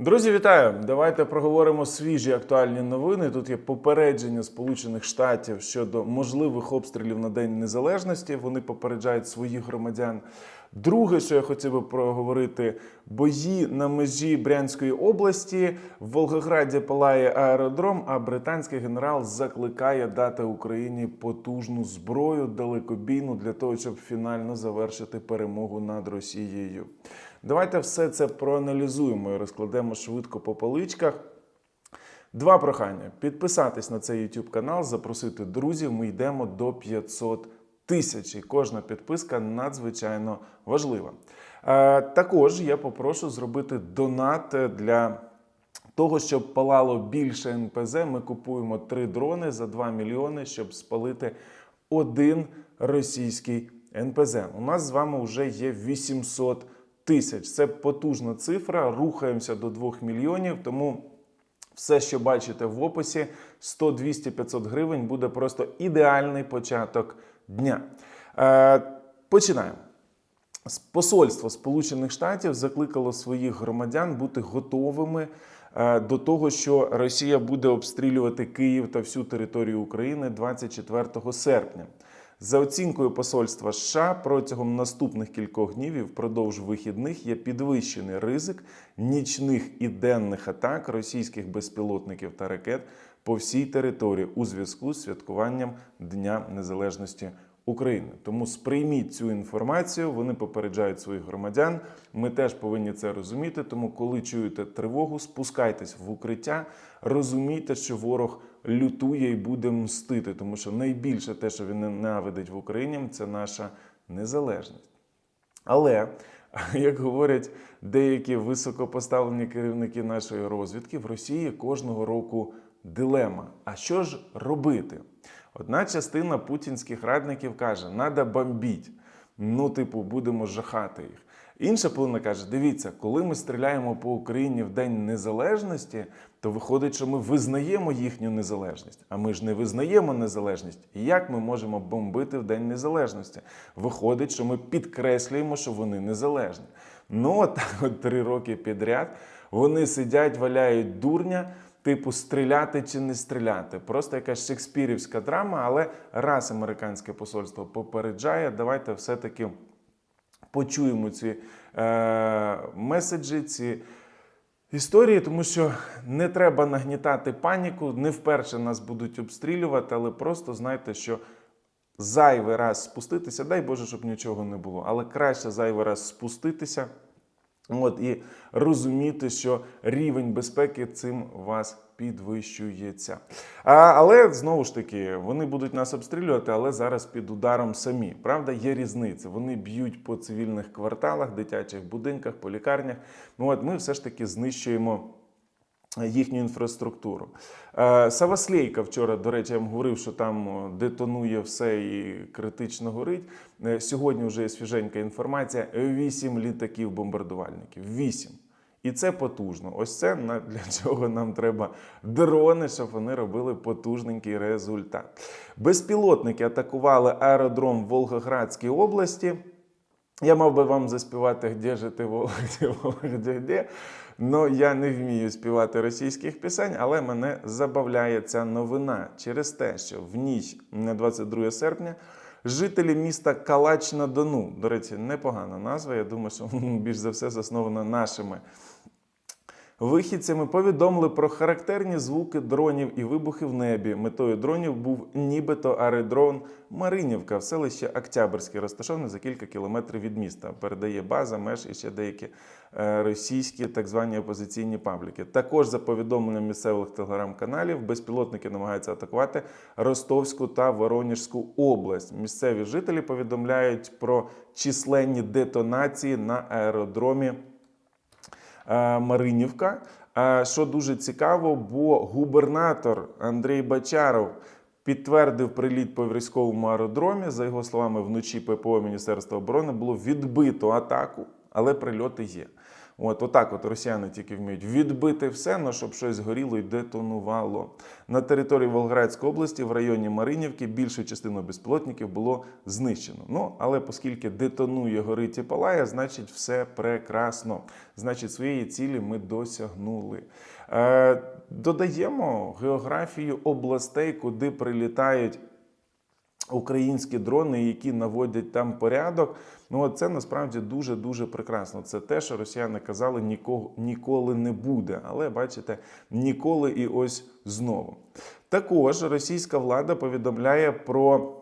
Друзі, вітаю! Давайте проговоримо свіжі актуальні новини. Тут є попередження Сполучених Штатів щодо можливих обстрілів на День Незалежності. Вони попереджають своїх громадян. Друге, що я хотів би проговорити, бої на межі Брянської області. В Волгограді палає аеродром, а британський генерал закликає дати Україні потужну зброю далекобійну для того, щоб фінально завершити перемогу над Росією. Давайте все це проаналізуємо і розкладемо швидко по поличках. Два прохання: підписатись на цей YouTube канал, запросити друзів. Ми йдемо до 500 тисяч. І кожна підписка надзвичайно важлива. Е, також я попрошу зробити донат для. Того, щоб палало більше НПЗ, ми купуємо три дрони за 2 мільйони, щоб спалити один російський НПЗ. У нас з вами вже є 800 тисяч. Це потужна цифра. Рухаємося до 2 мільйонів. Тому все, що бачите в описі, 100, 200, 500 гривень буде просто ідеальний початок дня. Е, починаємо. Посольство Сполучених Штатів закликало своїх громадян бути готовими е, до того, що Росія буде обстрілювати Київ та всю територію України 24 серпня. За оцінкою посольства США, протягом наступних кількох днів і впродовж вихідних є підвищений ризик нічних і денних атак російських безпілотників та ракет по всій території у зв'язку з святкуванням Дня Незалежності України. Тому сприйміть цю інформацію. Вони попереджають своїх громадян. Ми теж повинні це розуміти. Тому, коли чуєте тривогу, спускайтесь в укриття, розумійте, що ворог лютує і буде мстити, тому що найбільше те, що він ненавидить в Україні, це наша незалежність. Але, як говорять деякі високопоставлені керівники нашої розвідки, в Росії кожного року дилема. А що ж робити? Одна частина путінських радників каже, треба бомбіть. Ну, типу, будемо жахати їх. Інша половина каже: дивіться, коли ми стріляємо по Україні в День Незалежності, то виходить, що ми визнаємо їхню незалежність. А ми ж не визнаємо незалежність. Як ми можемо бомбити в День Незалежності? Виходить, що ми підкреслюємо, що вони незалежні. Ну, от от три роки підряд вони сидять, валяють дурня. Типу, стріляти чи не стріляти. Просто якась шекспірівська драма, але раз американське посольство попереджає, давайте все-таки почуємо ці е, меседжі, ці історії, тому що не треба нагнітати паніку. Не вперше нас будуть обстрілювати, але просто знайте, що зайвий раз спуститися, дай Боже, щоб нічого не було, але краще зайвий раз спуститися. От і розуміти, що рівень безпеки цим вас підвищується. А, але знову ж таки, вони будуть нас обстрілювати, але зараз під ударом самі. Правда, є різниця. Вони б'ють по цивільних кварталах, дитячих будинках, по лікарнях. Ну от ми все ж таки знищуємо їхню інфраструктуру. Е, Саваслейка вчора, до речі, я вам говорив, що там детонує все і критично горить. Е, Сьогодні вже є свіженька інформація: вісім літаків-бомбардувальників. Вісім. І це потужно. Ось це для чого нам треба дрони, щоб вони робили потужненький результат. Безпілотники атакували аеродром в Волгоградській області. Я мав би вам заспівати «Где же ти, Волга, де, Волга, де, але Ну, я не вмію співати російських пісень, але мене забавляє ця новина через те, що в ніч на 22 серпня жителі міста Калач на Дону, до речі, непогана назва. Я думаю, що більш за все заснована нашими Вихідцями повідомили про характерні звуки дронів і вибухи в небі. Метою дронів був нібито аеродрон Маринівка в селищі Октябрьське, розташований за кілька кілометрів від міста. Передає база, меж і ще деякі е, російські так звані опозиційні пабліки. Також за повідомленням місцевих телеграм-каналів, безпілотники намагаються атакувати Ростовську та Воронежську область. Місцеві жителі повідомляють про численні детонації на аеродромі. Е, Маринівка. Е, Що дуже цікаво, бо губернатор Андрій Бачаров підтвердив приліт по військовому аеродромі. За його словами, вночі ППО Міністерства оборони було відбито атаку, але прильоти є. От отак, от росіяни тільки вміють відбити все, ну щоб щось горіло і детонувало. На території Волгоградської області, в районі Маринівки, більшу частину безпілотників було знищено. Ну але оскільки детонує, горить і палає, значить все прекрасно. Значить, своєї цілі ми досягнули. Е, додаємо географію областей, куди прилітають українські дрони, які наводять там порядок. Ну це насправді дуже дуже прекрасно. Це те, що росіяни казали, нікого ніколи не буде. Але бачите, ніколи і ось знову. Також російська влада повідомляє про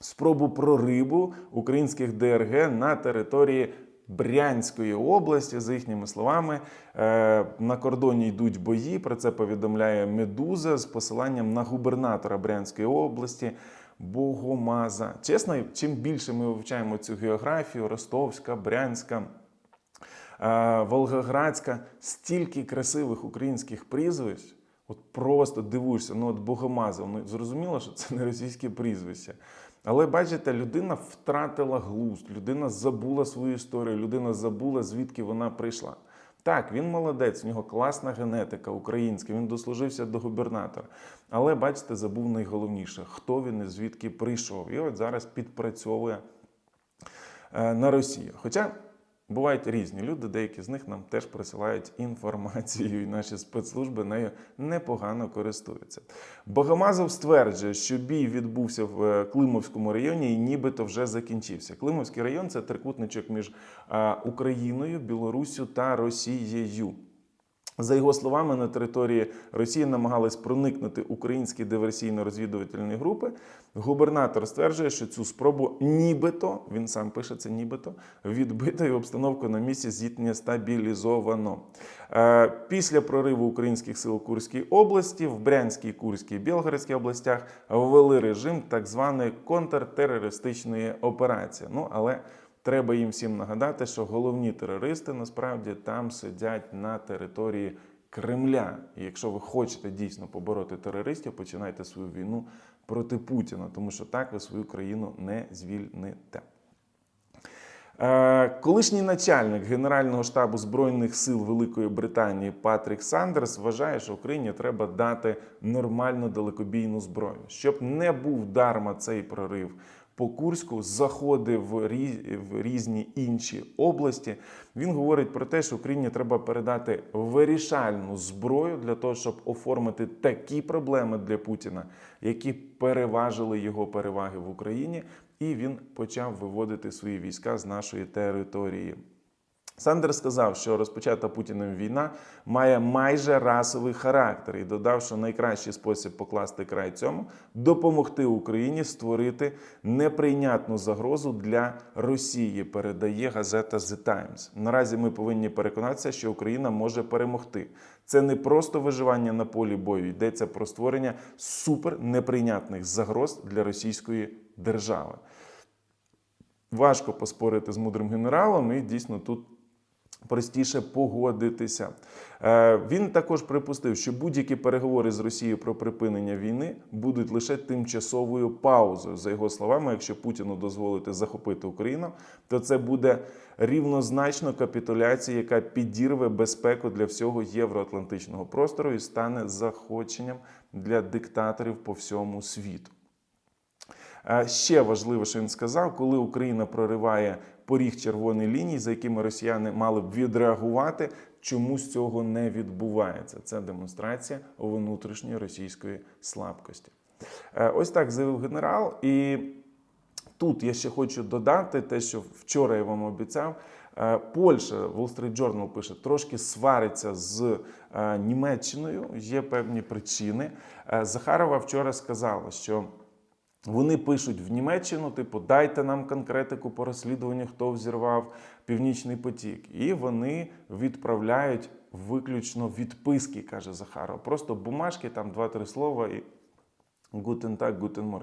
спробу прориву українських ДРГ на території. Брянської області, за їхніми словами, е, на кордоні йдуть бої. Про це повідомляє Медуза з посиланням на губернатора Брянської області Богомаза. Чесно, чим більше ми вивчаємо цю географію, Ростовська, Брянська, е, Волгоградська, стільки красивих українських прізвищ. От просто дивуєшся, ну от Богомазов, ну зрозуміло, що це не російське прізвище. Але бачите, людина втратила глузд, людина забула свою історію, людина забула, звідки вона прийшла. Так, він молодець, у нього класна генетика українська, він дослужився до губернатора. Але бачите, забув найголовніше, хто він і звідки прийшов. І от зараз підпрацьовує е, на Росію. Хоча бувають різні люди, деякі з них нам теж присилають інформацію, і наші спецслужби нею непогано користуються. Богомазов стверджує, що бій відбувся в е, Климовському районі і нібито вже закінчився. Климовський район це трикутничок між е, Україною, Білоруссю та Росією. За його словами, на території Росії намагались проникнути українські диверсійно-розвідувальні групи. Губернатор стверджує, що цю спробу нібито він сам пише це нібито відбито і обстановку на місці зіткнення стабілізовано. Е, Після прориву українських сил у Курській області в Брянській, Курській і Білгородській областях ввели режим так званої контртерористичної операції. Ну але Треба їм всім нагадати, що головні терористи насправді там сидять на території Кремля. І якщо ви хочете дійсно побороти терористів, починайте свою війну проти Путіна, тому що так ви свою країну не звільните. Е, Колишній начальник Генерального штабу Збройних сил Великої Британії Патрік Сандерс вважає, що Україні треба дати нормальну далекобійну зброю, щоб не був дарма цей прорив по Курську, заходи в рі- в різні інші області. Він говорить про те, що Україні треба передати вирішальну зброю для того, щоб оформити такі проблеми для Путіна, які переважили його переваги в Україні, і він почав виводити свої війська з нашої території. Сандер сказав, що розпочата Путіним війна має майже расовий характер і додав, що найкращий спосіб покласти край цьому допомогти Україні створити неприйнятну загрозу для Росії. Передає газета The Times. Наразі ми повинні переконатися, що Україна може перемогти. Це не просто виживання на полі бою, йдеться про створення супернеприйнятних загроз для російської держави. Важко поспорити з мудрим генералом, і дійсно тут простіше погодитися. Е, Він також припустив, що будь-які переговори з Росією про припинення війни будуть лише тимчасовою паузою. За його словами, якщо Путіну дозволити захопити Україну, то це буде рівнозначно капітуляція, яка підірве безпеку для всього євроатлантичного простору і стане захоченням для диктаторів по всьому світу. Е, Ще важливо, що він сказав, коли Україна прориває поріг червоної лінії, за якими росіяни мали б відреагувати, чомусь цього не відбувається. Це демонстрація внутрішньої російської слабкості. Е, Ось так заявив генерал. І тут я ще хочу додати те, що вчора я вам обіцяв. Е, Польща, Wall Street Journal пише, трошки свариться з е, Німеччиною. Є певні причини. Захарова вчора сказала, що вони пишуть в Німеччину, типу, дайте нам конкретику по розслідуванню, хто взірвав Північний потік. І вони відправляють виключно відписки, каже Захаров. Просто бумажки, там два-три слова і гутен так, гутен.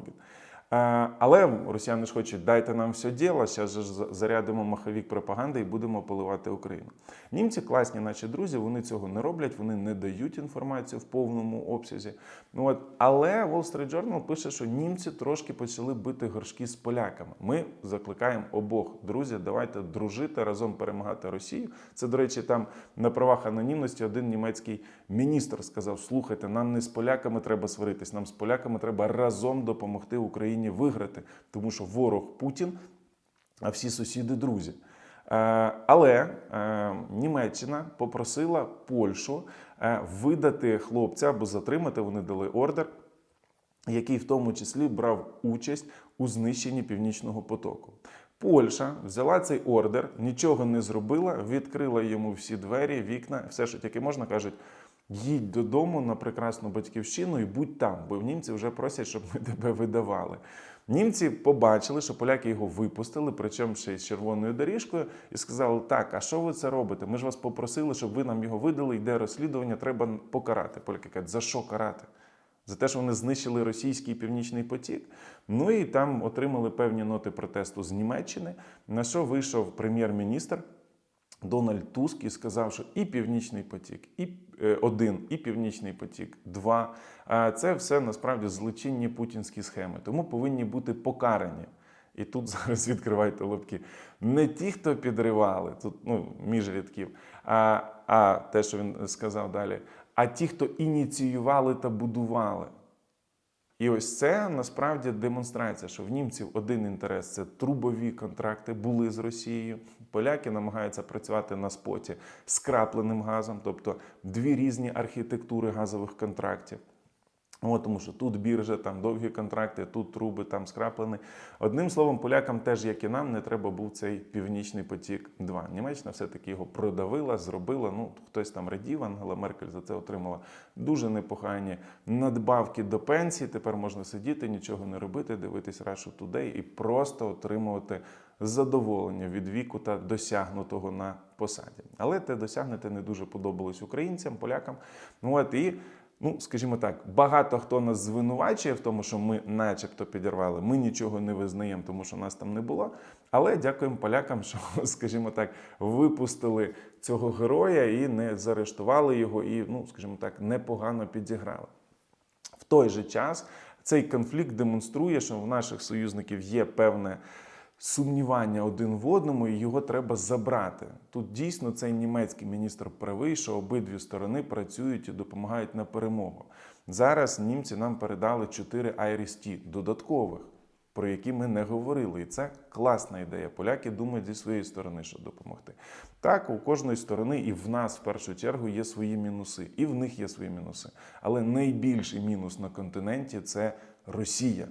Е, Але росіяни ж хочуть, дайте нам все діло, зараз ж зарядимо маховік пропаганди і будемо поливати Україну. Німці класні, наші друзі, вони цього не роблять, вони не дають інформацію в повному обсязі. Ну, от, але Wall Street Journal пише, що німці трошки почали бити горшки з поляками. Ми закликаємо обох друзі, давайте дружити разом перемагати Росію. Це, до речі, там на правах анонімності один німецький міністр сказав: слухайте, нам не з поляками треба сваритись, нам з поляками треба разом допомогти Україні виграти, тому що ворог Путін, а всі сусіди друзі. Е, Але е, Німеччина попросила Польщу е, видати хлопця або затримати. Вони дали ордер, який в тому числі брав участь у знищенні північного потоку. Польща взяла цей ордер, нічого не зробила, відкрила йому всі двері, вікна, все, що тільки можна, кажуть. Їдь додому на прекрасну батьківщину і будь там, бо німці вже просять, щоб ми тебе видавали. Німці побачили, що поляки його випустили, причому ще з червоною доріжкою, і сказали: так, а що ви це робите? Ми ж вас попросили, щоб ви нам його видали, йде розслідування, треба покарати. Поляки кажуть, за що карати? За те, що вони знищили російський північний потік. Ну і там отримали певні ноти протесту з Німеччини, на що вийшов прем'єр-міністр Дональд Туск і сказав, що і Північний потік, і е, один, і Північний потік, два. Це все насправді злочинні путінські схеми. Тому повинні бути покарані. І тут зараз відкривайте лобки. Не ті, хто підривали, тут ну, між рядків, а, а те, що він сказав далі, а ті, хто ініціювали та будували. І ось це насправді демонстрація, що в німців один інтерес це трубові контракти були з Росією. Поляки намагаються працювати на споті з крапленим газом, тобто дві різні архітектури газових контрактів. От, тому що тут біржа, там довгі контракти, тут труби, там скраплені. Одним словом, полякам теж, як і нам, не треба був цей північний потік. 2 Німеччина все-таки його продавила, зробила. Ну, хтось там радів, Ангела Меркель за це отримала дуже непогані надбавки до пенсії. Тепер можна сидіти, нічого не робити, дивитись Russia Today і просто отримувати задоволення від віку та досягнутого на посаді. Але те досягнете не дуже подобалось українцям, полякам. Ну от і. Ну, скажімо так, багато хто нас звинувачує в тому, що ми, начебто, підірвали. Ми нічого не визнаємо, тому що нас там не було. Але дякуємо полякам, що, скажімо так, випустили цього героя і не заарештували його, і, ну, скажімо так, непогано підіграли. В той же час цей конфлікт демонструє, що в наших союзників є певне сумнівання один в одному, і його треба забрати. Тут дійсно цей німецький міністр правий, що обидві сторони працюють і допомагають на перемогу. Зараз німці нам передали 4 IRIS-T додаткових. Про які ми не говорили, і це класна ідея. Поляки думають зі своєї сторони, що допомогти. Так, у кожної сторони, і в нас в першу чергу є свої мінуси, і в них є свої мінуси. Але найбільший мінус на континенті це Росія.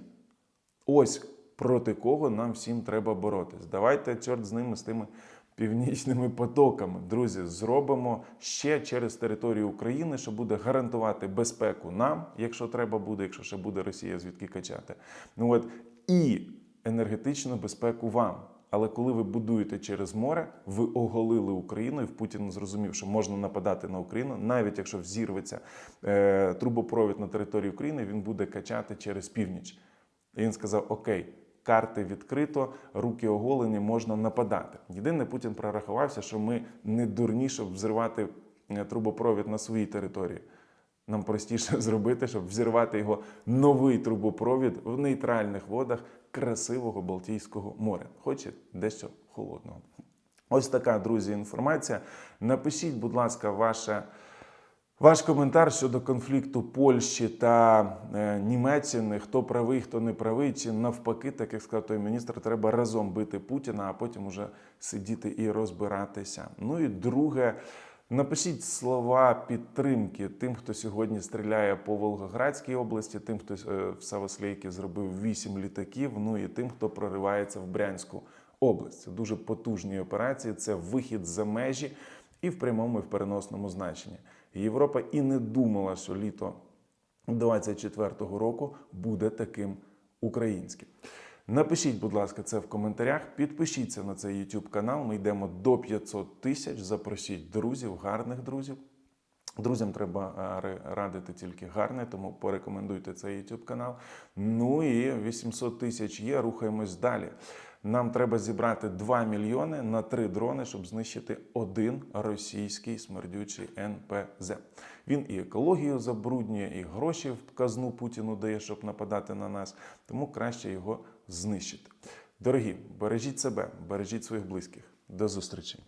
Ось проти кого нам всім треба боротись. Давайте, чорт з ними, з тими північними потоками. Друзі, зробимо ще через територію України, що буде гарантувати безпеку нам, якщо треба буде, якщо ще буде Росія звідки качати. Ну от і енергетичну безпеку вам. Але коли ви будуєте через море, ви оголили Україну, і Путін зрозумів, що можна нападати на Україну, навіть якщо взірветься е, трубопровід на території України, він буде качати через північ. І він сказав: Окей, карти відкрито, руки оголені, можна нападати. Єдине, Путін прорахувався, що ми не дурні, щоб взривати е, трубопровід на своїй території. Нам простіше зробити, щоб взірвати його новий трубопровід в нейтральних водах красивого Балтійського моря, хоч і дещо холодного. Ось така, друзі, інформація. Напишіть, будь ласка, ваше. Ваш коментар щодо конфлікту Польщі та е, Німеччини, хто правий, хто не правий, чи навпаки, так як сказав той міністр, треба разом бити Путіна, а потім уже сидіти і розбиратися. Ну і друге, напишіть слова підтримки тим, хто сьогодні стріляє по Волгоградській області, тим, хто е, в Савослейки зробив вісім літаків, ну і тим, хто проривається в Брянську область. Дуже потужні операції, це вихід за межі і в прямому, і в переносному значенні. Європа і не думала, що літо 24-го року буде таким українським. Напишіть, будь ласка, це в коментарях. Підпишіться на цей YouTube канал. Ми йдемо до 500 тисяч. Запросіть друзів, гарних друзів. Друзям треба е, радити тільки гарне, тому порекомендуйте цей YouTube канал. Ну і 800 тисяч є. Рухаємось далі. Нам треба зібрати 2 мільйони на 3 дрони, щоб знищити один російський смердючий НПЗ. Він і екологію забруднює, і гроші в казну Путіну дає, щоб нападати на нас. Тому краще його знищити. Дорогі, бережіть себе, бережіть своїх близьких. До зустрічі!